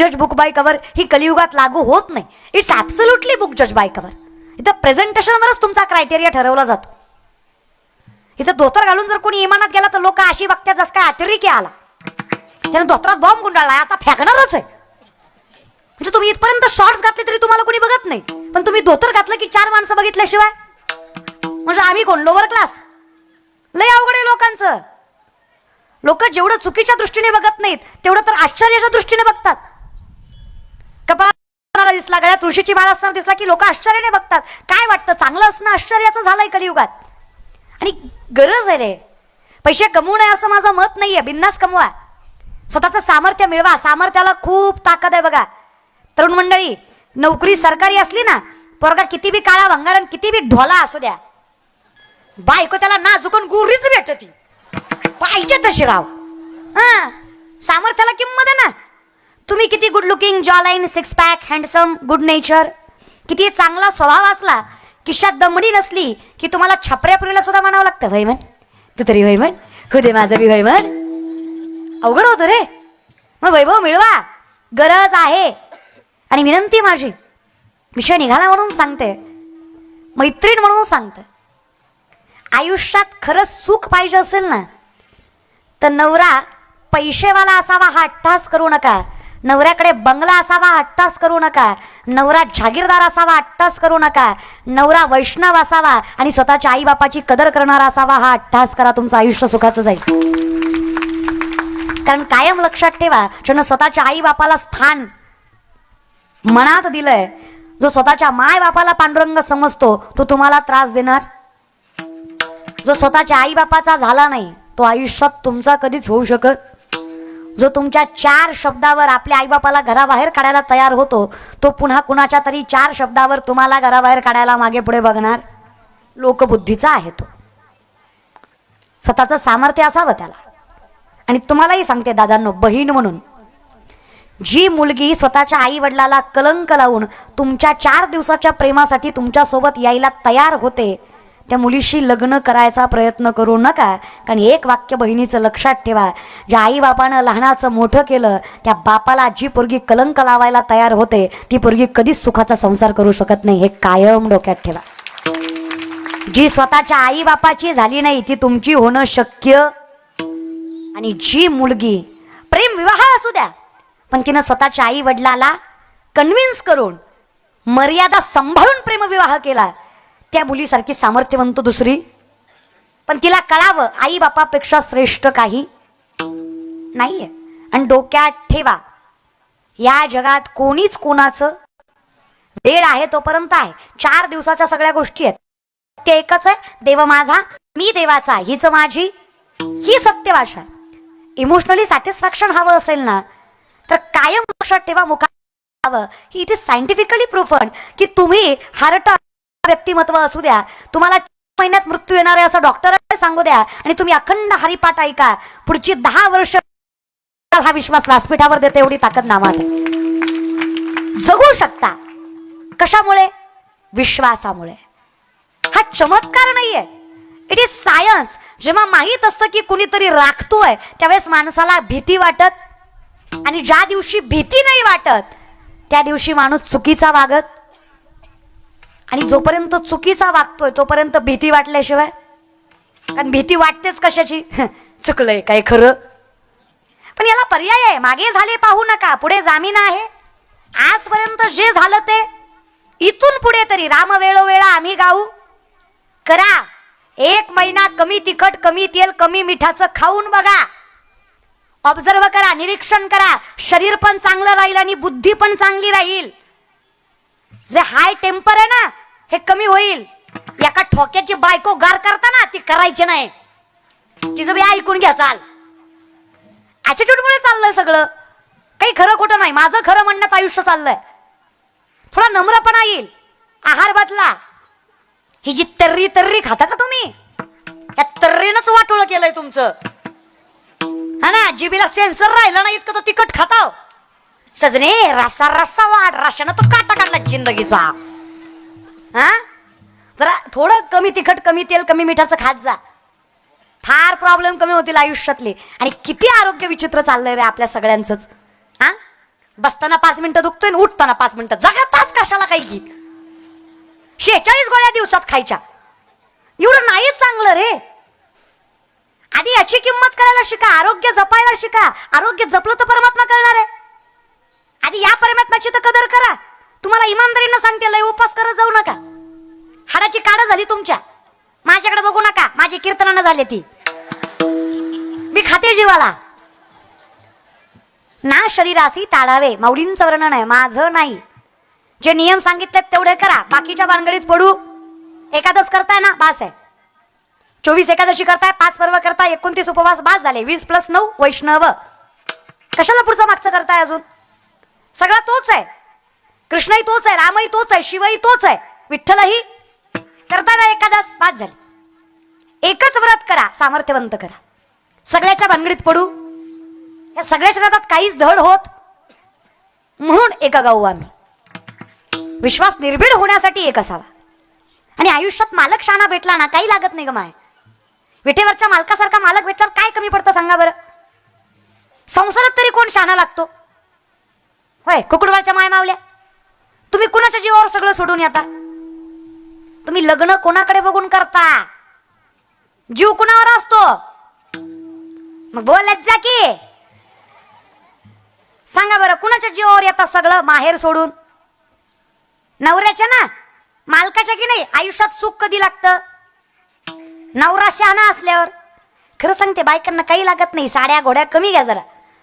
जज book by cover ही कलियुगात लागू होत नाही. इट्स ॲब्सल्युटली बुक जज बाय कवर इथं प्रेझेंटेशनवरच तुमचा क्रायटेरिया ठरवला जातो. इथं धोतर घालून जर कोणी इमानात गेला तर लोक अशी बघतात जस काय अतिरेकी आला. त्याने धोत्रात बॉम्ब गुंडाळला. आता फेकणारच आहे. म्हणजे तुम्ही इथपर्यंत शॉर्ट्स घातले तरी तुम्हाला कोणी बघत नाही. पण तुम्ही धोतर घातलं की चार माणसं बघितल्याशिवाय? म्हणजे आम्ही कोण लोअर क्लास लय अवघड आहे लोकांचं. लोक जेवढं चुकीच्या दृष्टीने बघत नाहीत तेवढं तर आश्चर्याच्या दृष्टीने बघतात. कपाळाला दिसला गळ्यात तुळशीची माळ असताना दिसला की लोक आश्चर्याने बघतात. काय वाटतं? चांगलं असणं आश्चर्याचं झालंय कलियुगात. आणि गरज आहे रे. पैसे कमवू नये असं माझं मत नाहीये. बिन्नास कमवा. स्वतःचं सामर्थ्य मिळवा. सामर्थ्याला खूप ताकद आहे बघा. तरुण मंडळी नोकरी सरकारी असली ना पोरगा किती बी काळा भंगारण किती बी ढोला असू द्या. बायको त्याला ना चुकून गुरीच भेटती पाहिजे तशी राव. हा. सामर्थ्याला किंमत आहे ना. तुम्ही किती good looking jawline six pack handsome good nature किती चांगला स्वभाव असला किशात दमडी नसली की तुम्हाला छपऱ्यापुरीला सुद्धा म्हणावं लागतं वैमन. तू तरी वैमन. हो दे माझं बी वैमन. अवघड होतं रे. मग वैभव मिळवा. गरज आहे. आणि विनंती माझी विषय निघाला म्हणून सांगते. मैत्रीण म्हणून सांगते. आयुष्यात खरंच सुख पाहिजे असेल ना तर नवरा पैसेवाला असावा हा अट्टास करू नका. नवऱ्याकडे बंगला असावा अट्टास करू नका. नवरा जागीरदार असावा अट्टास करू नका. नवरा वैष्णव असावा आणि स्वतःच्या आईबापाची कदर करणारा असावा हा अट्टास करा तुमचं आयुष्य सुखाचं जाईल. कारण कायम लक्षात ठेवा ज्यानं स्वतःच्या आईबापाला स्थान मनात दिलंय जो स्वतःच्या मायबापाला पांडुरंग समजतो तो तुम्हाला त्रास देणार? जो स्वतःच्या आईबापाचा झाला नाही तो आयुष्यात तुमचा कधीच होऊ शकत जो तुमच्या चार शब्दावर आपल्या आईबापाला घराबाहेर काढायला तयार होतो तो पुन्हा कुणाच्या तरी चार शब्दावर तुम्हाला घराबाहेर काढायला मागे पुढे बघणार? लोकबुद्धीचा आहे तो. स्वतःचं सामर्थ्य असावं त्याला. आणि तुम्हालाही सांगते दादांनो बहीण म्हणून. जी मुलगी स्वतःच्या आई वडिलाला कलंक लावून तुमच्या चार दिवसाच्या प्रेमासाठी तुमच्यासोबत यायला तयार होते त्या मुलीशी लग्न करायचा प्रयत्न करू नका. कारण एक वाक्य बहिणीचं लक्षात ठेवा. ज्या आईबापानं लहानाचं मोठं केलं त्या बापाला जी पोरगी कलंक लावायला तयार होते ती पोरगी कधीच सुखाचा संसार करू शकत नाही हे कायम डोक्यात ठेवा. जी स्वतःच्या आईबापाची झाली नाही ती तुमची होणं शक्य. आणि जी मुलगी प्रेम विवाह असू द्या पण तिनं स्वतःच्या आई वडिलाला कन्व्हिन्स करून मर्यादा सांभाळून प्रेमविवाह केला. त्या मुलीसारखी सामर्थ्यवंत दुसरी? पण तिला कळावं आई बापापेक्षा श्रेष्ठ काही नाहीये. आणि डोक्यात ठेवा या जगात कोणीच कोणाचं वेळ आहे तोपर्यंत आहे. चार दिवसाच्या सगळ्या गोष्टी आहेत. ते एकच आहे देव माझा मी देवाचा हीच माझी ही सत्य भाषा इमोशनली सॅटिस्फॅक्शन हवं असेल ना तर कायम लक्षात ठेवा मुखा हवं ही इट इज सायंटिफिकली प्रूफड की तुम्ही हार्ट व्यक्तिमत्व असू द्या. तुम्हाला महिन्यात मृत्यू येणार आहे असं डॉक्टर सांगू द्या आणि तुम्ही अखंड हरिपाठ ऐका. पुढची दहा वर्ष हा विश्वास व्यासपीठावर देते एवढी ताकद नामात जगू शकता. कशामुळे? विश्वासामुळे. हा चमत्कार नाहीये. इट इज सायन्स जेव्हा माहीत असतं की कुणीतरी राखतोय त्यावेळेस माणसाला भीती वाटत आणि ज्या दिवशी भीती नाही वाटत त्या दिवशी माणूस चुकीचा वागत आणि जोपर्यंत चुकीचा वागतोय तोपर्यंत भीती वाटल्याशिवाय? कारण भीती वाटतेच कशाची? चुकलंय काय खरं? पण याला पर्याय आहे. मागे झाले पाहू नका. पुढे जामीन आहे. आजपर्यंत जे झालं ते इथून पुढे तरी. राम वेळोवेळा आम्ही गाऊ. करा. एक महिना कमी तिखट कमी तेल कमी मिठाचं खाऊन बघा. ऑब्झर्व करा निरीक्षण करा. शरीर पण चांगलं राहील आणि बुद्धी पण चांगली राहील. जे हाय टेम्पर आहे ना हे कमी होईल. एका ठोक्याची बायको गार करताना ती करायची नाही. तिचं बी ऐकून घ्या चाल. ऍटिट्यूड मुळे चाललंय सगळं. काही खरं खोटं नाही. माझं खरं म्हणण्यात आयुष्य चाललंय. थोडा नम्रपणा येईल. आहार बदला. ही जी तर्री तर्री खाता का तुम्ही? या तर्रीनच वाटोळ केलंय तुमचं. हा ना जिबीला सेन्सर राहिलं ना इतकं तर तिखट खाताव. सजने रसा रसा वाढ. रशानं तो काटा काढला जिंदगीचा. हा? जरा थोडं कमी तिखट कमी तेल कमी मिठाचं खात जा. फार प्रॉब्लेम कमी होतील आयुष्यातले. आणि किती आरोग्य विचित्र चाललंय रे आपल्या सगळ्यांचंच. हा? बसताना पाच मिनिटं दुखतोय उठताना पाच मिनिटं. जगाताच कशाला काही की शेहेचाळीस गोळ्या दिवसात खायच्या. एवढं नाही चांगलं रे. आधी याची किंमत करायला शिका आरोग्य जपायला शिका. आरोग्य जपलं तर परमात्मा कळणार आहे. आधी या परमात्म्याची तर कदर करा. तुम्हाला इमानदारीनं सांगते लय उपास करत जाऊ नका. हाडाची काढ झाली तुमच्या. माझ्याकडे बघू नका माझी कीर्तनानं झाली ती. मी खाते जीवाला. ना शरीरासी ताडावे माऊलींचं वर्णन आहे माझं नाही. जे नियम सांगितले तेवढे करा बाकीच्या भानगडीत पडू. एकादश करताय ना बास आहे. चोवीस एकादशी करताय पाच पर्व करताय एकोणतीस उपवास बास झाले. वीस प्लस नऊ वैष्णव. कशाला पुढचं मागचं करताय अजून? सगळा तोच आहे. कृष्णही तोच आहे रामही तोच आहे शिवही तोच आहे. विठ्ठलही करताना ना एकादश झाली. झाले एकच व्रत करा सामर्थ्यवंत करा. सगळ्याच्या भानगडीत पडू. या सगळ्याच्या नादात काहीच धड होत. म्हणून एका गाऊ आम्ही. विश्वास निर्भीड होण्यासाठी एक असावा. आणि आयुष्यात मालक शाणा भेटला ना काही लागत नाही ग माय. विठेवरच्या मालकासारखा मालक भेटल्यावर काय कमी पडतं सांगा बरं? संसारात तरी कोण शाणा लागतो? होय कुकुडवारच्या माय मावल्या तुम्ही कुणाच्या जीवावर सगळं सोडून येता? तुम्ही लग्न कोणाकडे बघून करता? जीव कुणावर असतो? मग बोलत जा की. सांगा बरं कुणाच्या जीवावर येतात सगळं माहेर सोडून? नवऱ्याच्या ना? मालकाच्या की नाही? आयुष्यात सुख कधी लागतं? नवरा शहाणा असल्यावर? खरं सांगते बायकांना काही लागत नाही. साड्या घोड्या कमी घ्या जरा.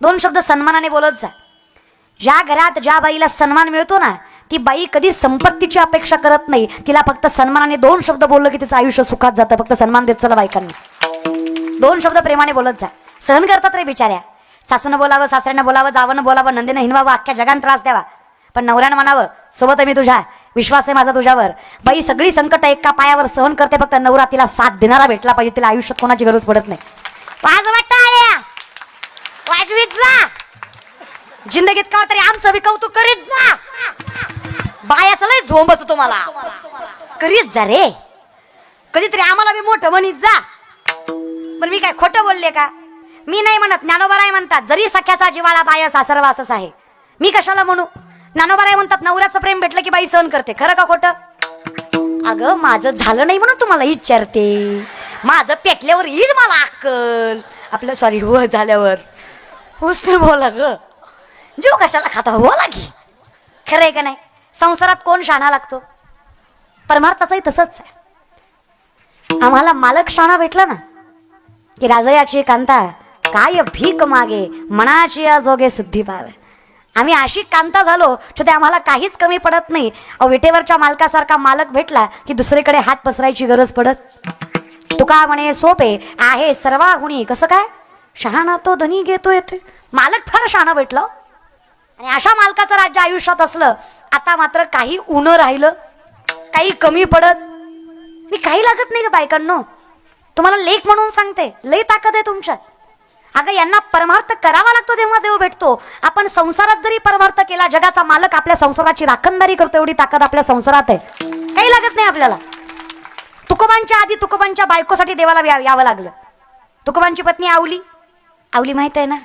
दोन शब्द सन्मानाने बोलत जा. ज्या घरात ज्या बाईला सन्मान मिळतो ना ती बाई कधी संपत्तीची अपेक्षा करत नाही. तिला फक्त सन्मानाने दोन शब्द बोललं की तिचं आयुष्य सुखात जातं. फक्त सन्मान देत चला बायकांनी. दोन शब्द प्रेमाने बोलत जा. सहन करतात रे बिचाऱ्या. सासूनं बोलावं सासऱ्यानं बोलावं जावनं बोलावं नंदीनं हिनवावं अख्ख्या जगान त्रास द्यावा. पण नवऱ्यानं म्हणावं सोबत मी तुझ्या. विश्वास आहे माझा तुझ्यावर. बाई सगळी संकट एका पायावर सहन करते. फक्त नवरा तिला साथ देणारा भेटला पाहिजे. तिला आयुष्यात कोणाची गरज पडत नाही. वाजवीत जा. जिंदगीत का तरी आमचं बी कौतुक करीत जा. बायाचं लय झोंबत तुम्हाला. करीत जा रे. कधीतरी आम्हाला मी मोठं म्हणीत जा. पण मी काय खोटं बोलले का? मी नाही म्हणत ज्ञानोबराय म्हणतात जरी सख्याचा जिवाळा बाया सासरवासच आहे. मी कशाला म्हणू? ज्ञानोबराय म्हणतात नवऱ्याचं प्रेम भेटलं की बाई सहन करते. खरं का खोटं? अगं माझं झालं नाही म्हणून तुम्हाला विचारते माझं पेटल्यावर येईल मला अक्कल. आपलं सॉरी हो झाल्यावर. होच तर बोला ग. जीव कशाला खाता? हो लागी. खरं आहे का नाही? संसारात कोण शाणा लागतो? परमार्थाचंही तसंच आहे. आम्हाला मालक शाणा भेटला ना की राजयाची कांता काय भीक मागे मनाची जोगे सिद्धी पावे. आम्ही अशी कांता झालो ते आम्हाला काहीच कमी पडत नाही. अहो विटेवरच्या मालकासारखा मालक भेटला की दुसरीकडे हात पसरायची गरज पडत. तुका म्हणे सोपे आहे सर्वा गुणी कसं काय? शहाणा तो धनी घेतो येते मालक फार शहाणा भेटलं हो. आणि अशा मालकाचं राज्य आयुष्यात असलं आता मात्र काही उनं राहिलं काही कमी पडत. मी काही लागत नाही का बायकांनो. तुम्हाला लेख म्हणून सांगते लय ताकद आहे तुमच्यात. अगं यांना परमार्थ करावा लागतो तेव्हा देव भेटतो. आपण संसारात जरी परमार्थ केला जगाचा मालक आपल्या संसाराची राखणदारी करतो एवढी ताकद आपल्या संसारात आहे. काही लागत नाही आपल्याला. तुकोबांच्या आधी तुकोबांच्या बायकोसाठी देवाला यावं लागलं. तुकोबांची पत्नी आवली. आवली माहीत आहे ना?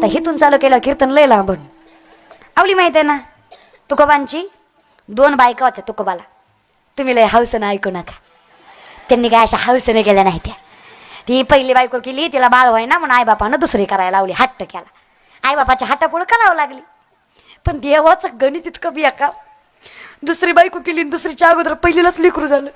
आता हिथून चालू केलं कीर्तन लय लांबून आवली माहीत आहे ना तुकोबांची दोन बायका होत्या तुकोबाला. तुम्ही लय हौसनं ऐकू नका. त्यांनी काय अशा हौसने केल्या नाही त्या. ती पहिली बायको केली तिला बाळ व्हाय ना म्हणून आईबापानं दुसरी करायला लावली हट्ट केला. आईबापाच्या हट्टापुढं करावं लागली? पण देवाचं गणित इतकं बिया का दुसरी बायको केली आणि दुसरीच्या अगोदर पहिलीलाच लेकरू झालं.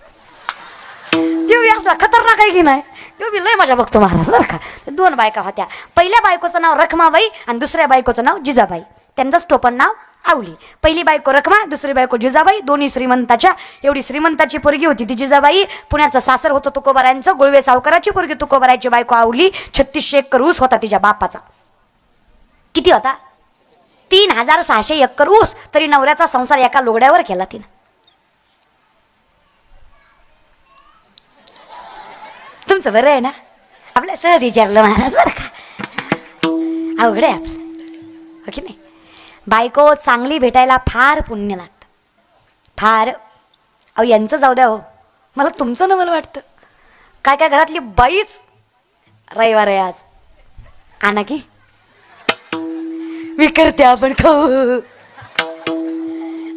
देव बी असला खतरनाक आहे की नाही? देव बी लय मजा बघतो महाराज बरं का? दोन बायका होत्या. पहिल्या बायकोचं नाव रखमाबाई आणि दुसऱ्या बायकोचं नाव जिजाबाई. त्यांचंच टोपण नाव आवली. पहिली बायको रखमा दुसरी बायको जिजाबाई दोन्ही श्रीमंताच्या. एवढी श्रीमंताची पोरगी होती ती जिजाबाई. पुण्याचं सासर होतं तुकोबारायांचं. गुळवे सावकाराची पोरगी तुकोबारायची बायको आवली. छत्तीसशे एकर ऊस होता तिच्या बापाचा. किती होता? तीन हजार सहाशे एकर ऊस. तरी नवऱ्याचा संसार एका लोगड्यावर केला तिनं. तुमचं बरं आहे ना आपलं सहज विचारलं महाराज बरं का अवघड आहे आपलं हो की नाही बायको चांगली भेटायला फार पुण्य लागतं फार अहो यांचं जाऊ द्या हो मला तुमचं नवल मला वाटतं काय काय घरातली बाईच रविवार आहे आज आणा की मी करते आपण खाऊ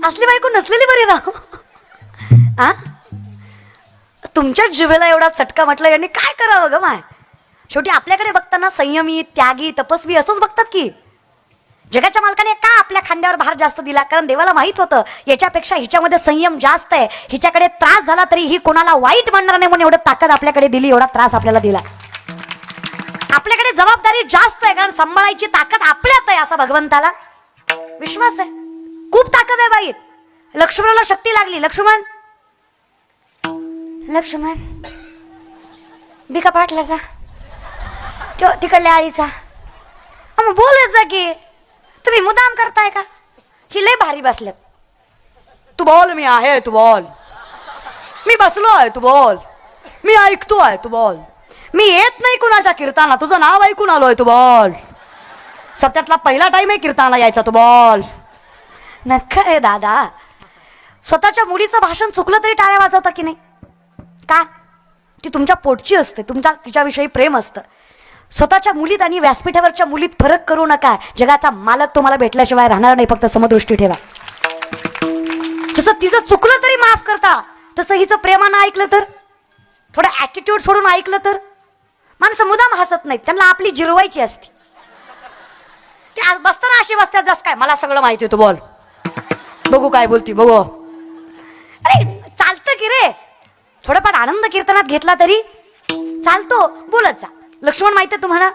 असली बायको नसलेली बरी राव आ तुमच्याच जिवेला एवढा चटका म्हटलं यांनी काय करावं ग माय? शेवटी आपल्याकडे बघताना संयमी त्यागी तपस्वी असंच बघतात की. जगाच्या मालकाने का आपल्या खांद्यावर भार जास्त दिला? कारण देवाला माहीत होतं याच्यापेक्षा हिच्यामध्ये संयम जास्त आहे. हिच्याकडे त्रास झाला तरी ही कोणाला वाईट म्हणणार नाही म्हणून एवढं ताकद आपल्याकडे दिली एवढा त्रास आपल्याला दिला. आपल्याकडे जबाबदारी जास्त आहे कारण सांभाळायची ताकद आपल्यात आहे असा भगवंताला. विश्वास आहे. खूप ताकद आहे बाईत लक्ष्मणाला शक्ती लागली. लक्ष्मण लक्ष्मण बिका पाटलाचा तो तिकडल्या आईचा मग बोलत जा की तुम्ही मुदाम करताय का? ही लय भारी बसल्यात. तू बोल मी आहे तू बोल. मी बसलो आहे तू बोल. मी ऐकतो आहे तू बोल. मी येत नाही कुणाच्या कीर्ताना तुझं नाव ऐकून आलोय तू बोल. सत्यातला पहिला टाइम आहे कीर्तनाला यायचा तू बोल. नक्का रे दादा स्वतःच्या मुलीचं भाषण चुकलं तरी टाळ्या वाजवता की नाही? का? ती तुमच्या पोटची असते तुमच्या तिच्याविषयी प्रेम असतं. स्वतःच्या मुलीत आणि व्यासपीठावरच्या मुलीत फरक करू नका. जगाचा मालक तुम्हाला भेटल्याशिवाय राहणार नाही फक्त समदृष्टी ठेवा. तसं तिचं चुकलं तरी माफ करता तसं हिचं प्रेमानं ऐकलं तर? थोडं ॲटिट्यूड सोडून ऐकलं तर? माणसं मुदाम हसत नाहीत त्यांना आपली जिरवायची असते. ते आज बसताना अशी बसतात जस काय मला सगळं माहिती होतं बोल. बघू काय बोलती बघू. अरे चालतं की रे. थोडंफार आनंद कीर्तनात घेतला तरी? चालतो बोलत जा. लक्ष्मण माहिती आहे तुम्हाला?